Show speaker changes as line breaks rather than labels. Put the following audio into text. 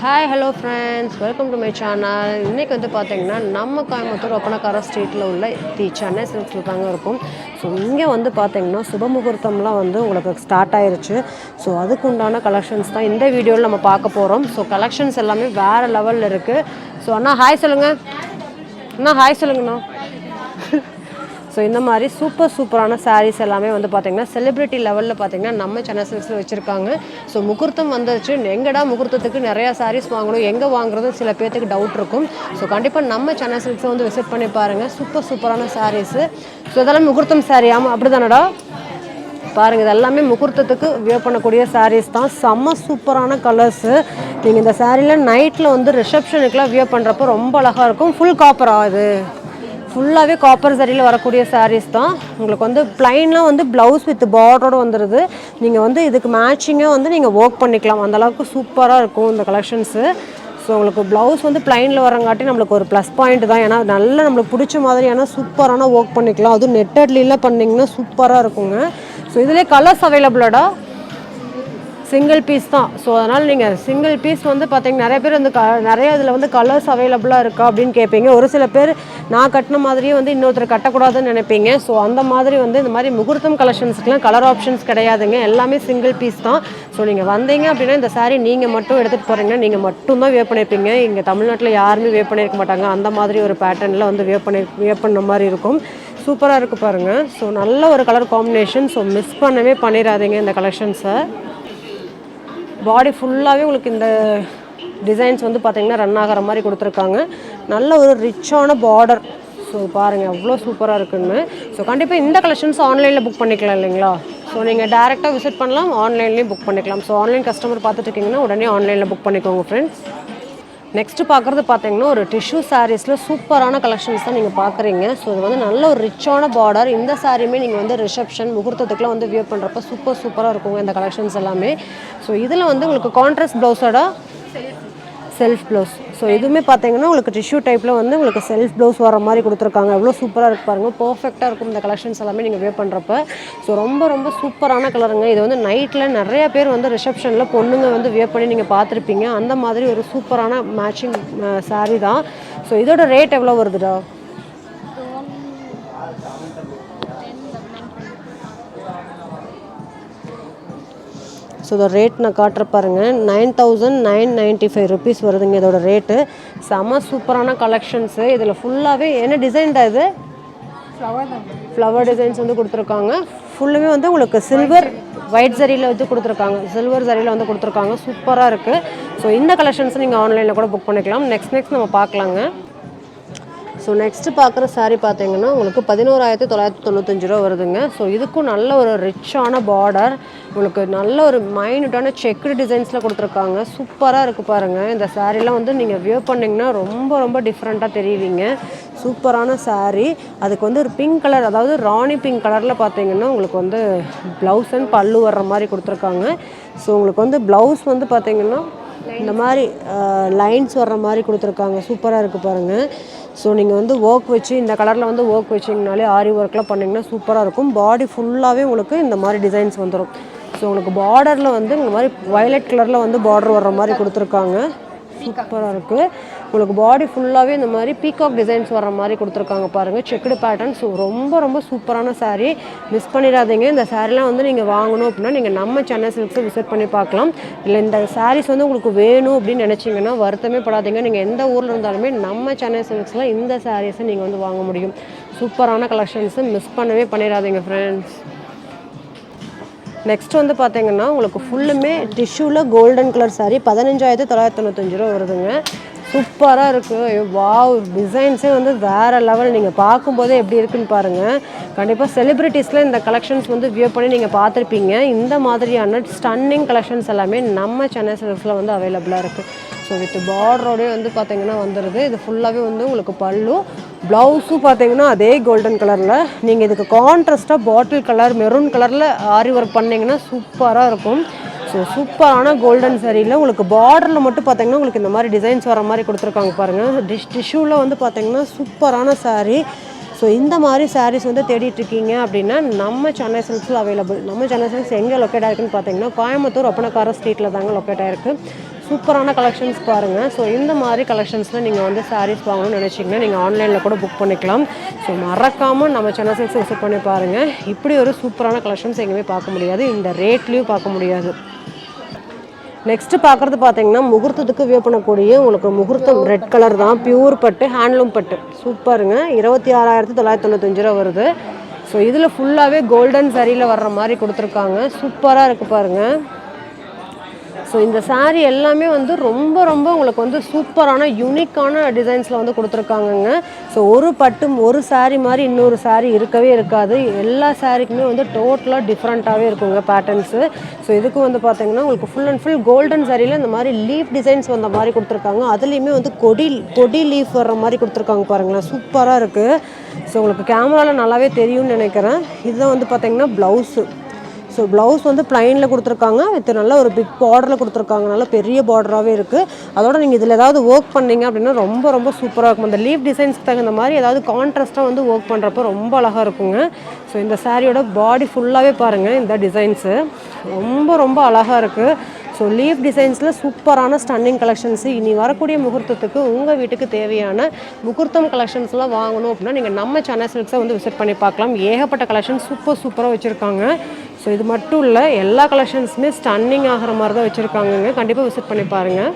Hi hello friends welcome to my channel இன்றைக்கி வந்து பார்த்தீங்கன்னா நம்ம கோயம்புத்தூர் ஒப்பனக்கார ஸ்ட்ரீட்டில் உள்ள தி சென்னை சில்க்ஸில் தாங்க இருக்கும். ஸோ இங்கே வந்து பார்த்தீங்கன்னா சுபமுகூர்த்தம்லாம் வந்து உங்களுக்கு ஸ்டார்ட் ஆயிருச்சு. ஸோ அதுக்கு உண்டான கலெக்ஷன்ஸ் தான் இந்த வீடியோவில் நம்ம பார்க்க போகிறோம் ஸோ கலெக்ஷன்ஸ் எல்லாமே வேறு லெவலில் இருக்குது ஸோ அண்ணா ஹாய் சொல்லுங்கள் அண்ணா ஹாய் சொல்லுங்கண்ணா. ஸோ இந்த மாதிரி சூப்பர் சூப்பரான சாரீஸ் எல்லாமே வந்து பார்த்திங்கன்னா செலிப்ரிட்டி லெவலில் பார்த்திங்கன்னா நம்ம சென்னை சில்க்ஸில் வச்சுருக்காங்க. ஸோ முகூர்த்தம் வந்துருச்சு. எங்கடா முகூர்த்தத்துக்கு நிறையா சாரீஸ் வாங்கணும்? எங்கே வாங்குறது சில பேர்த்துக்கு டவுட் இருக்கும். ஸோ கண்டிப்பாக நம்ம சென்னை சில்க்ஸை வந்து விசிட் பண்ணி பாருங்கள் சூப்பர் சூப்பரான சாரீஸு ஸோ இதெல்லாம் முகூர்த்தம் சாரீ ஆமாம் அப்படி தானடா பாருங்கள் இது எல்லாமே முகூர்த்தத்துக்கு வியர் பண்ணக்கூடிய சாரீஸ் தான். செம்ம சூப்பரான கலர்ஸு நீங்கள் இந்த சாரியில் நைட்டில் வந்து ரிசப்ஷனுக்குலாம் வியர் பண்ணுறப்போ ரொம்ப அழகாக இருக்கும். ஃபுல் காப்பரா இது. ஃபுல்லாகவே காப்பர் சரியில் வரக்கூடிய சாரீஸ் தான். உங்களுக்கு வந்து ப்ளைன்லாம் வந்து ப்ளவுஸ் வித் பார்டரோடு வந்துடுது நீங்கள் வந்து இதுக்கு மேட்சிங்காக வந்து நீங்கள் ஒர்க் பண்ணிக்கலாம். அந்தளவுக்கு சூப்பராக இருக்கும் இந்த கலெக்ஷன்ஸு ஸோ உங்களுக்கு ப்ளவுஸ் வந்து ப்ளைனில் வரங்காட்டி நம்மளுக்கு ஒரு ப்ளஸ் பாயிண்ட் தான். ஏன்னா நல்ல நம்மளுக்கு பிடிச்ச மாதிரியான சூப்பரான ஒர்க் பண்ணிக்கலாம். அதுவும் நெட்டட்லாம் பண்ணிங்கன்னா சூப்பராக இருக்குங்க. ஸோ இதுலேயே கலர்ஸ் அவைலபிளடா சிங்கிள் பீஸ் தான். ஸோ அதனால் நீங்கள் சிங்கிள் பீஸ் வந்து பார்த்தீங்கன்னா நிறைய பேர் வந்து க நிறைய இதில் வந்து கலர்ஸ் அவைலபிளாக இருக்கா அப்படின்னு கேட்பீங்க ஒரு சில பேர் நான் கட்டின மாதிரியே வந்து இன்னொருத்தர் கட்டக்கூடாதுன்னு நினைப்பீங்க. ஸோ அந்த மாதிரி வந்து இந்த மாதிரி முகூர்த்தம் கலெக்ஷன்ஸ்க்குலாம் கலர் ஆப்ஷன்ஸ் கிடையாதுங்க. எல்லாமே சிங்கிள் பீஸ் தான். ஸோ நீங்கள் வந்தீங்க அப்படின்னா இந்த சாரீ நீங்கள் மட்டும் எடுத்துகிட்டு போகிறீங்கன்னா நீங்கள் மட்டும்தான் வியர் பண்ணியிருப்பீங்க இங்கே தமிழ்நாட்டில் யாருமே வியர் பண்ணியிருக்க மாட்டாங்க. அந்த மாதிரி ஒரு பேட்டர்னில் வந்து வியர் பண்ணி வியர் பண்ண மாதிரி இருக்கும். சூப்பராக இருக்குது பாருங்கள் ஸோ நல்ல ஒரு கலர் காம்பினேஷன் ஸோ மிஸ் பண்ணவே பண்ணிடாதீங்க இந்த கலெக்ஷன்ஸை பாடி ஃபுல்லாகவே உங்களுக்கு இந்த டிசைன்ஸ் வந்து பார்த்தீங்கன்னா ரன் ஆகிற மாதிரி கொடுத்துருக்காங்க. நல்ல ஒரு ரிச்சான பார்டர் ஸோ பாருங்கள் அவ்வளோ சூப்பராக இருக்குன்னு. ஸோ கண்டிப்பாக இந்த கலெக்ஷன்ஸ் ஆன்லைனில் புக் பண்ணிக்கலாம் இல்லைங்களா? ஸோ நீங்கள் டேரெக்டாக விசிட் பண்ணலாம் ஆன்லைன்லேயும் புக் பண்ணிக்கலாம். ஸோ ஆன்லைன் கஸ்டமர் பார்த்துட்டு இருக்கீங்கன்னா உடனே ஆன்லைனில் புக் பண்ணிக்கோங்க ஃப்ரெண்ட்ஸ் நெக்ஸ்ட் பார்க்குறது பார்த்தீங்கன்னா ஒரு டிஷ்யூ சாரீஸில் சூப்பரான கலெக்ஷன்ஸ் தான் நீங்கள் பார்க்குறீங்க. ஸோ இது வந்து நல்ல ஒரு ரிச்சான பார்டர் இந்த சாரியுமே நீங்கள் வந்து ரிசப்ஷன் முகூர்த்தத்துக்குலாம் வந்து வியர் பண்ணுறப்ப சூப்பர் சூப்பராக இருக்குங்க இந்த கலெக்ஷன்ஸ் எல்லாமே. ஸோ இதில் வந்து உங்களுக்கு கான்ட்ராஸ்ட் ப்ளவுஸோட செல்ஃப் ப்ளவுஸ் ஸோ இதுவுமே பார்த்தீங்கன்னா உங்களுக்கு டிஷ்யூ டைப்பில் வந்து உங்களுக்கு செல்ஃப் ப்ளவுஸ் வர மாதிரி கொடுத்துருக்காங்க. எவ்வளோ சூப்பராக இருக்கு பாருங்கள் பர்ஃபெக்டாக இருக்கும் இந்த கலெக்ஷன்ஸ் எல்லாமே நீங்கள் வே பண்ணுறப்ப ஸோ ரொம்ப ரொம்ப சூப்பரான கலருங்க இது வந்து நைட்டில் நிறைய பேர் வந்து ரிசப்ஷனில் பொண்ணுங்க வந்து வே பண்ணி நீங்கள் பார்த்துருப்பீங்க. அந்த மாதிரி ஒரு சூப்பரான மேட்சிங் சாரீ தான். ஸோ இதோட ரேட் எவ்வளோ வருதுடா? ஸோ இதோட ரேட் நான் காட்டுற பாருங்க. Nine thousand nine ninety five rupees வருதுங்க இதோட ரேட்டு செம சூப்பரான கலெக்ஷன்ஸு இதில் ஃபுல்லாகவே என்ன டிசைன் தான் இது? ஃப்ளவர் டிசைன்ஸ் வந்து கொடுத்துருக்காங்க. ஃபுல்லுமே வந்து உங்களுக்கு சில்வர் ஒயிட் சரியில் வந்து கொடுத்துருக்காங்க. சில்வர் சரியில் வந்து கொடுத்துருக்காங்க. சூப்பராக இருக்குது ஸோ இந்த கலெக்ஷன்ஸ் நீங்கள் ஆன்லைனில் கூட புக் பண்ணிக்கலாம். நெக்ஸ்ட் நெக்ஸ்ட் நம்ம பார்க்கலாங்க. ஸோ நெக்ஸ்ட்டு பார்க்குற சாரீ பார்த்தீங்கன்னா உங்களுக்கு பதினோராயிரத்தி தொள்ளாயிரத்தி தொண்ணூத்தஞ்சு ரூபா வருதுங்க. ஸோ இதுக்கும் நல்ல ஒரு ரிச்சான பார்டர் உங்களுக்கு நல்ல ஒரு மைனூட்டான செக்குடு டிசைன்ஸில் கொடுத்துருக்காங்க. சூப்பராக இருக்குது பாருங்கள் இந்த சாரீலாம் வந்து நீங்கள் வியர் பண்ணிங்கன்னா ரொம்ப ரொம்ப டிஃப்ரெண்ட்டாக தெரியுவீங்க சூப்பரான சாரீ அதுக்கு வந்து ஒரு பிங்க் கலர் அதாவது ராணி பிங்க் கலரில் பார்த்தீங்கன்னா உங்களுக்கு வந்து ப்ளவுஸ் அண்ட் பல்லு வர்ற மாதிரி கொடுத்துருக்காங்க. ஸோ உங்களுக்கு வந்து ப்ளவுஸ் வந்து பார்த்தீங்கன்னா இந்த மாதிரி லைன்ஸ் வர்ற மாதிரி கொடுத்துருக்காங்க. சூப்பராக இருக்குது பாருங்கள் ஸோ நீங்கள் வந்து ஒர்க் வச்சு இந்த கலரில் வந்து ஒர்க் வச்சிங்கனாலே ஆரி ஒர்க்லாம் பண்ணிங்கன்னா சூப்பராக இருக்கும். பாடி ஃபுல்லாகவே உங்களுக்கு இந்த மாதிரி டிசைன்ஸ் வந்துடும் ஸோ உங்களுக்கு பார்டரில் வந்து இந்த மாதிரி வயலட் கலரில் வந்து பார்டர் வர்ற மாதிரி கொடுத்துருக்காங்க. சூப்பராக இருக்குது உங்களுக்கு பாடி ஃபுல்லாகவே இந்த மாதிரி பீகாக் டிசைன்ஸ் வர மாதிரி கொடுத்துருக்காங்க பாருங்கள் செக்குடு பேட்டர்ன்ஸ் ரொம்ப ரொம்ப சூப்பரான சாரீ மிஸ் பண்ணிடாதீங்க. இந்த சாரீலாம் வந்து நீங்கள் வாங்கணும் அப்படின்னா நீங்கள் நம்ம சென்னை சில்க்ஸை விசிட் பண்ணி பார்க்கலாம். இல்லை இந்த சாரீஸ் வந்து உங்களுக்கு வேணும் அப்படின்னு நினச்சிங்கன்னா வருத்தமே படாதீங்க. நீங்கள் எந்த ஊரில் இருந்தாலுமே நம்ம சென்னை சில்க்ஸில் இந்த சாரீஸை நீங்கள் வந்து வாங்க முடியும். சூப்பரான கலெக்ஷன்ஸை மிஸ் பண்ணவே பண்ணிடாதீங்க ஃப்ரெண்ட்ஸ் நெக்ஸ்ட் வந்து பார்த்தீங்கன்னா உங்களுக்கு ஃபுல்லுமே டிஷ்யூவில் கோல்டன் கலர் சாரீ பதினஞ்சாயிரத்து தொள்ளாயிரத்தி தொண்ணூத்தஞ்சு ரூபா வருதுங்க. சூப்பராக இருக்குது வாவ் டிசைன்ஸே வந்து வேறு லெவல் நீங்கள் பார்க்கும்போதே எப்படி இருக்குன்னு பாருங்கள் கண்டிப்பாக செலிப்ரிட்டிஸில் இந்த கலெக்ஷன்ஸ் வந்து வியூ பண்ணி நீங்கள் பார்த்துருப்பீங்க. இந்த மாதிரியான ஸ்டன்னிங் கலெக்ஷன்ஸ் எல்லாமே நம்ம சென்னை சில்க்ஸில் வந்து அவைலபிளாக இருக்குது ஸோ வித் பார்டரோடே வந்து பார்த்தீங்கன்னா வந்துடுது இது ஃபுல்லாகவே வந்து உங்களுக்கு பல்லு ப்ளவுஸும் பார்த்தீங்கன்னா அதே கோல்டன் கலரில் நீங்கள் இதுக்கு கான்ட்ராஸ்ட்டாக பாட்டில் கலர் மெரூன் கலரில் ஆரி ஒர்க் பண்ணிங்கன்னா சூப்பராக இருக்கும். ஸோ சூப்பரான கோல்டன் சரியில் உங்களுக்கு பார்டரில் மட்டும் பார்த்தீங்கன்னா உங்களுக்கு இந்த மாதிரி டிசைன்ஸ் வர மாதிரி கொடுத்துருக்காங்க பாருங்கள் டிஷ் டிஷ்யூவில் வந்து பார்த்தீங்கன்னா சூப்பரான சாரீ ஸோ இந்த மாதிரி சாரீஸ் வந்து தேடிட்டுருக்கீங்க அப்படின்னா நம்ம சென்னை சில்க்ஸில் அவைலபிள் நம்ம சென்னை சில்க்ஸ் எங்கே லொக்கேட் ஆயிருக்குன்னு பார்த்தீங்கன்னா கோயம்புத்தூர் ஒப்பனக்கார ஸ்ட்ரீட்டில் தாங்க லொக்கேட் ஆயிருக்கு சூப்பரான கலெக்ஷன்ஸ் பாருங்கள் ஸோ இந்த மாதிரி கலெக்ஷன்ஸில் நீங்கள் வந்து சாரீஸ் வாங்கணும்னு நினச்சிங்கன்னா நீங்கள் ஆன்லைனில் கூட புக் பண்ணிக்கலாம். ஸோ மறக்காமல் நம்ம சென்னை சில்க்ஸ் விசிட் பண்ணி பாருங்கள் இப்படி ஒரு சூப்பரான கலெக்ஷன்ஸ் எங்கேயுமே பார்க்க முடியாது. இந்த ரேட்லேயும் பார்க்க முடியாது. நெக்ஸ்ட்டு பார்க்குறது பார்த்தீங்கன்னா முகூர்த்தத்துக்கு வியர் பண்ணக்கூடிய உங்களுக்கு முகூர்த்தம் ரெட் கலர் தான். பியூர் பட்டு ஹேண்ட்லூம் பட்டு. சூப்பருங்க. இருபத்தி ஆறாயிரத்தி தொள்ளாயிரத்தி தொண்ணூத்தஞ்சு ரூபா வருது. ஸோ இதில் ஃபுல்லாகவே கோல்டன் சரியில் வர்ற மாதிரி கொடுத்துருக்காங்க. சூப்பராக இருக்குது பாருங்கள் ஸோ இந்த சாரீ எல்லாமே வந்து ரொம்ப ரொம்ப உங்களுக்கு வந்து சூப்பரான யூனிக்கான டிசைன்ஸில் வந்து கொடுத்துருக்காங்கங்க. ஸோ ஒரு பட்டும் ஒரு சாரீ மாதிரி இன்னொரு சாரீ இருக்கவே இருக்காது. எல்லா சாரீக்குமே வந்து டோட்டலாக டிஃப்ரெண்ட்டாகவே இருக்குங்க பேட்டர்ன்ஸு ஸோ இதுக்கு வந்து பார்த்தீங்கன்னா உங்களுக்கு ஃபுல் அண்ட் ஃபுல் கோல்டன் சாரியில் இந்த மாதிரி லீஃப் டிசைன்ஸ் வந்த மாதிரி கொடுத்துருக்காங்க. அதுலேயுமே வந்து கொடி கொடி லீஃப் வர்ற மாதிரி கொடுத்துருக்காங்க பாருங்களேன். சூப்பராக இருக்குது ஸோ உங்களுக்கு கேமராவில் நல்லாவே தெரியும்னு நினைக்கிறேன். இதுதான் வந்து பார்த்தீங்கன்னா ப்ளவுஸு ஸோ ப்ளவுஸ் வந்து ப்ளைனில் கொடுத்துருக்காங்க. வித் நல்ல ஒரு பிக் பார்டரில் கொடுத்துருக்காங்க. நல்ல பெரிய பார்டராகவே இருக்குது அதோட நீங்கள் இதில் ஏதாவது ஒர்க் பண்ணீங்க அப்படின்னா ரொம்ப ரொம்ப சூப்பராக இருக்கும். அந்த லீஃப் டிசைன்ஸ்க்கு தகுந்த மாதிரி ஏதாவது கான்ட்ராஸ்ட்டாக வந்து ஒர்க் பண்ணுறப்ப ரொம்ப அழகாக இருக்குங்க. ஸோ இந்த சாரியோட பாடி ஃபுல்லாகவே பாருங்கள் இந்த டிசைன்ஸு ரொம்ப ரொம்ப அழகாக இருக்குது ஸோ லீஃப் டிசைன்ஸில் சூப்பரான ஸ்டன்னிங் கலெக்ஷன்ஸு இனி வரக்கூடிய முகூர்த்தத்துக்கு உங்கள் வீட்டுக்கு தேவையான முகூர்த்தம் கலெக்ஷன்ஸ்லாம் வாங்கணும் அப்படின்னா நீங்கள் நம்ம சென்னை சில்க்ஸை வந்து விசிட் பண்ணி பார்க்கலாம். ஏகப்பட்ட கலெக்ஷன் சூப்பர் சூப்பராக வச்சுருக்காங்க. ஸோ இது மட்டும் இல்லை எல்லா கலெக்ஷன்ஸுமே ஸ்டன்னிங் ஆகிற மாதிரி தான் வச்சுருக்காங்கங்க. கண்டிப்பாக விசிட் பண்ணி பாருங்கள்